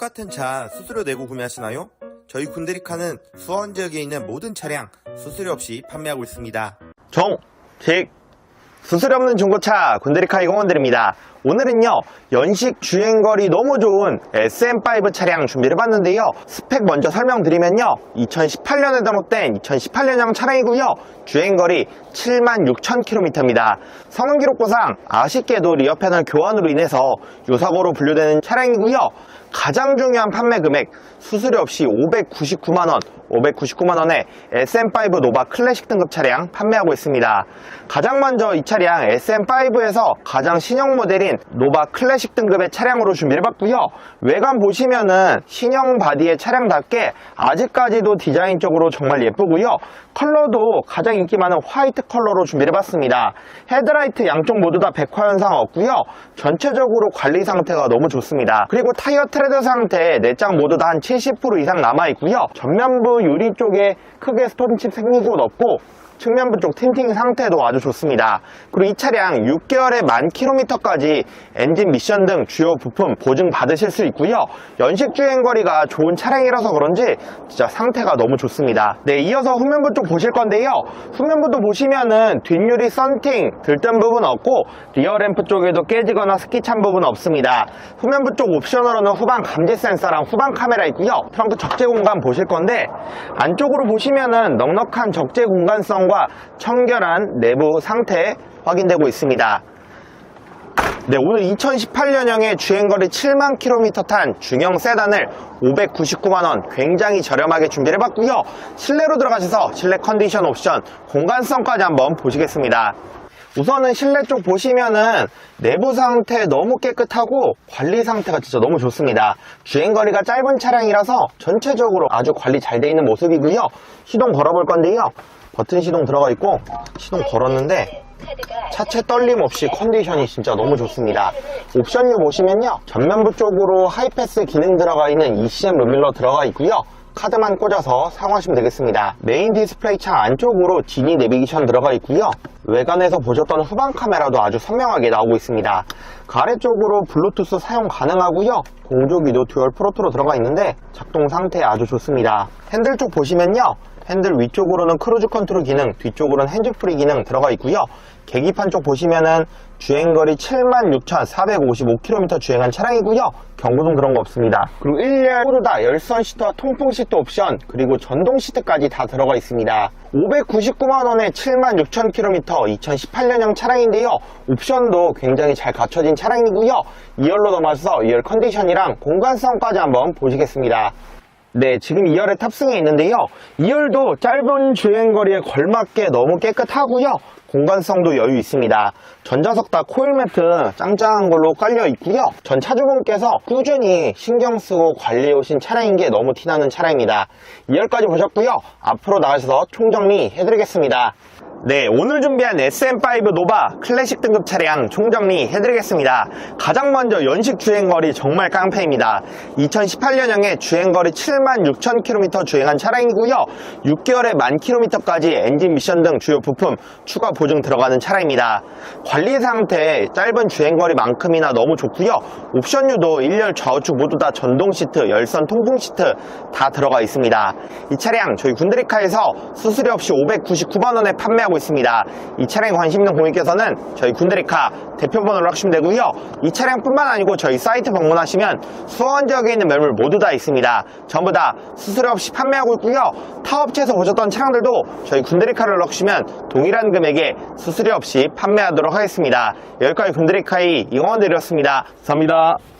똑같은 차 수수료 내고 구매하시나요? 저희 군데리카는 수원 지역에 있는 모든 차량 수수료 없이 판매하고 있습니다. 정, 직, 수수료 없는 중고차 군데리카 이공원들입니다. 오늘은요, 연식 주행거리 너무 좋은 SM5 차량 준비를 해봤는데요. 스펙 먼저 설명드리면요. 2018년에 등록된 2018년형 차량이고요. 주행거리 76,000km입니다. 성능 기록부상 아쉽게도 리어 패널 교환으로 인해서 유사고로 분류되는 차량이고요. 가장 중요한 판매 금액 수수료 없이 599만원 599만원에 SM5 노바 클래식 등급 차량 판매하고 있습니다 가장 먼저 이 차량 SM5에서 가장 신형 모델인 노바 클래식 등급의 차량으로 준비해봤고요. 외관 보시면은 신형 바디의 차량답게 아직까지도 디자인적으로 정말 예쁘고요. 컬러도 가장 인기 많은 화이트 컬러로 준비해봤습니다. 헤드라이트 양쪽 모두 다 백화 현상 없고요. 전체적으로 관리 상태가 너무 좋습니다. 그리고 타이어 트레드 상태 내장 모두 다 한 70% 이상 남아있고요. 전면부 유리 쪽에 크게 스톤칩 생긴 곳 없고 측면부 쪽 틴팅 상태도 아주 좋습니다. 그리고 이 차량 6개월에 만 킬로미터까지 엔진 미션 등 주요 부품 보증 받으실 수 있고요. 연식 주행 거리가 좋은 차량이라서 그런지 진짜 상태가 너무 좋습니다. 네, 이어서 후면부 쪽 보실 건데요. 후면부도 보시면은 뒷유리 썬팅 들뜬 부분 없고 리어 램프 쪽에도 깨지거나 스키 찬 부분 없습니다. 후면부 쪽 옵션으로는 후방 감지 센서랑 후방 카메라 있고요. 트렁크 적재 공간 보실 건데 안쪽으로 보시면은 넉넉한 적재 공간성 과 청결한 내부 상태 확인되고 있습니다. 네, 오늘 2018년형의 주행거리 7만 킬로미터 탄 중형 세단을 599만원 굉장히 저렴하게 준비를 해봤고요. 실내로 들어가셔서 실내 컨디션 옵션, 공간성까지 한번 보시겠습니다. 우선은 실내 쪽 보시면은 내부 상태 너무 깨끗하고 관리 상태가 진짜 너무 좋습니다. 주행거리가 짧은 차량이라서 전체적으로 아주 관리 잘 돼 있는 모습이고요. 시동 걸어볼 건데요. 버튼 시동 들어가 있고 시동 걸었는데 차체 떨림 없이 컨디션이 진짜 너무 좋습니다. 옵션류 보시면요. 전면부 쪽으로 하이패스 기능 들어가 있는 ECM 룸밀러 들어가 있고요. 카드만 꽂아서 사용하시면 되겠습니다. 메인 디스플레이 창 안쪽으로 지니 내비게이션 들어가 있고요. 외관에서 보셨던 후방 카메라도 아주 선명하게 나오고 있습니다. 그 아래쪽으로 블루투스 사용 가능하고요. 공조기도 듀얼 프로토로 들어가 있는데 작동 상태 아주 좋습니다. 핸들 쪽 보시면요. 핸들 위쪽으로는 크루즈 컨트롤 기능, 뒤쪽으로는 핸즈프리 기능 들어가 있고요. 계기판 쪽 보시면은 주행거리 76,455km 주행한 차량이고요. 경고등 그런 거 없습니다. 그리고 1열 후르다 열선 시트와 통풍 시트 옵션 그리고 전동 시트까지 다 들어가 있습니다. 599만원에 76,000km 2018년형 차량인데요. 옵션도 굉장히 잘 갖춰진 차량이고요. 2열로 넘어서 2열 컨디션이랑 공간성까지 한번 보시겠습니다. 네, 지금 2열에 탑승해 있는데요. 2열도 짧은 주행거리에 걸맞게 너무 깨끗하고요. 공간성도 여유 있습니다. 전자석 다 코일 매트 짱짱한 걸로 깔려 있고요. 전 차주분께서 꾸준히 신경 쓰고 관리해 오신 차량인 게 너무 티나는 차량입니다. 2열까지 보셨고요. 앞으로 나가셔서 총정리 해드리겠습니다. 네, 오늘 준비한 SM5 노바 클래식 등급 차량 총정리 해드리겠습니다. 가장 먼저 연식 주행거리 정말 깡패입니다. 2018년형에 주행거리 76,000km 주행한 차량이고요. 6개월에 만 킬로미터까지 엔진 미션 등 주요 부품 추가 보증 들어가는 차량입니다. 관리 상태 짧은 주행거리만큼이나 너무 좋고요. 옵션류도 1열 좌우측 모두 다 전동 시트, 열선 통풍 시트 다 들어가 있습니다. 이 차량 저희 군드리카에서 수수료 없이 599만 원에 판매하고 있습니다. 이 차량에 관심 있는 고객께서는 저희 군드리카 대표번호로 하시면 되고요. 이 차량뿐만 아니고 저희 사이트 방문하시면 수원 지역에 있는 매물 모두 다 있습니다. 전부 다 수수료 없이 판매하고 있고요. 타 업체에서 보셨던 차량들도 저희 군드리카를 넣으시면 동일한 금액에 수수료 없이 판매하도록 하겠습니다. 여기까지 군드리카의 이공원 드렸습니다. 감사합니다.